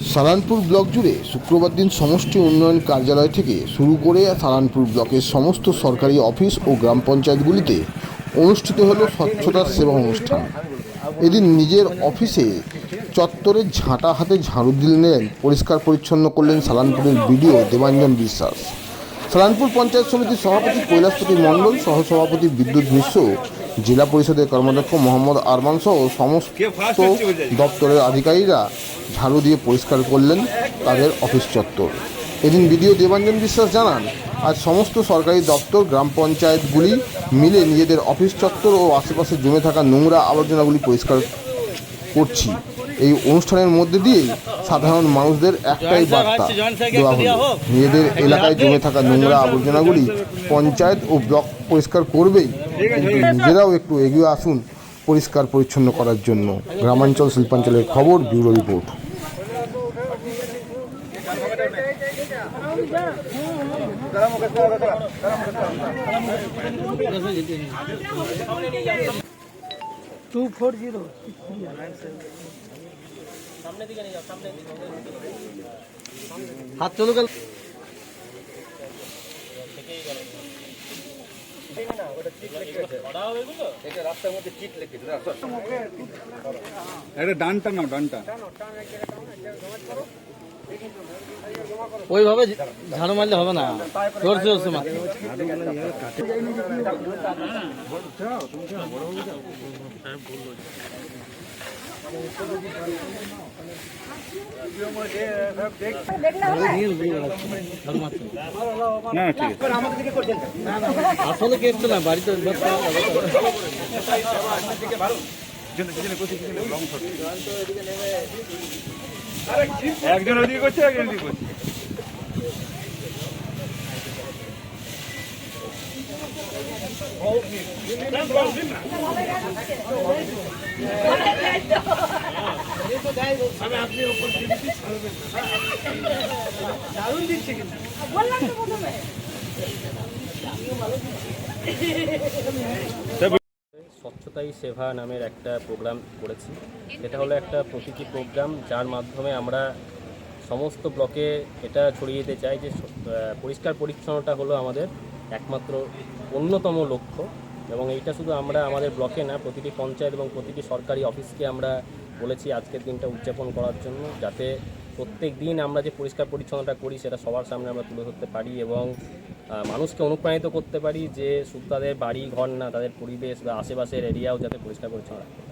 Salanpur block জুড়ে শুক্রবার দিন সমষ্টি উন্নয়ন কার্যালয় থেকে শুরু করে সালানপুর ব্লকের সমস্ত সরকারি অফিস ও গ্রাম পঞ্চায়েতগুলিতে অনুষ্ঠিত হলো স্বচ্ছতা সেবা অনুষ্ঠান। এদিন নিজের অফিসে চত্বরে ঝাঁটা হাতে ঝাড়ু দিলেন পরিষ্কার পরিচ্ছন্ন করলেন সালানপুরের বিডিও দেবাঞ্জন বিশ্বাস। সালানপুর পঞ্চায়েত সমিতির সভাপতি কৈলাসপতি মণ্ডল, সহসভাপতি বিদ্যুৎ মিশ্র জেলা পরিষদের কর্মাধ্যক্ষ মোহাম্মদ আরমান সহ সমস্ত দপ্তরের আধিকারিকরা ঝাড়ু দিয়ে পরিষ্কার করলেন তাদের অফিস চত্বর। এদিন বিডিও দেবাঞ্জন বিশ্বাস জানান আজ সমস্ত সরকারি দপ্তর গ্রাম পঞ্চায়েতগুলি মিলে নিজেদের অফিস চত্বর ও আশেপাশে জমে থাকা নোংরা আবর্জনাগুলি পরিষ্কার করছি। এই অনুষ্ঠানের মধ্যে দিয়েই সাধারণ মানুষদের একটাই বার্তা দেওয়া হলো নিজেদের এলাকায় জমে থাকা নোংরা আবর্জনাগুলি পঞ্চায়েত ও ব্লক পরিষ্কার করবেই। কিন্তু নিজেরাও একটু এগিয়ে আসুন পরিষ্কার পরিচ্ছন্ন করার জন্য। গ্রামাঞ্চল শিল্পাঞ্চলের খবর bureau report. Two four zero হাত চলু গেল। একটা ডানটা নাও ডানটা। ওইভাবে ঝাড়ু মারলে হবে না জোরসে জোরসে মারতে হবে। ঝাড়ু মারতে হবে। না ঠিক আছে আসলে কেসটা না বাড়িতে একজন ওদিকে করছে একজন ওদিকে করছে। স্বচ্ছতাই সেবা নামের একটা প্রোগ্রাম করেছি। এটা হলো একটা প্রতীকী প্রোগ্রাম যার মাধ্যমে আমরা সমস্ত ব্লকে এটা ছড়িয়ে দিতে চাই যে পরিষ্কার পরিচ্ছন্নতা হলো আমাদের একমাত্র অন্যতম লক্ষ্য এবং এইটা শুধু আমরা আমাদের ব্লকে না, প্রতিটি পঞ্চায়েত এবং প্রতিটি সরকারি অফিসকে আমরা বলেছি আজকের দিনটা উদযাপন করার জন্য যাতে প্রত্যেক দিন আমরা যে পরিষ্কার পরিচ্ছন্নতা করি, সেটা সবার সামনে আমরা তুলে ধরতে পারি এবং মানুষকে অনুপ্রাণিত করতে পারি যে শুধু তাদের বাড়ি, ঘর না, তাদের পরিবেশ বা আশেপাশের এরিয়াও যাতে পরিষ্কার পরিচ্ছন্ন রাখে।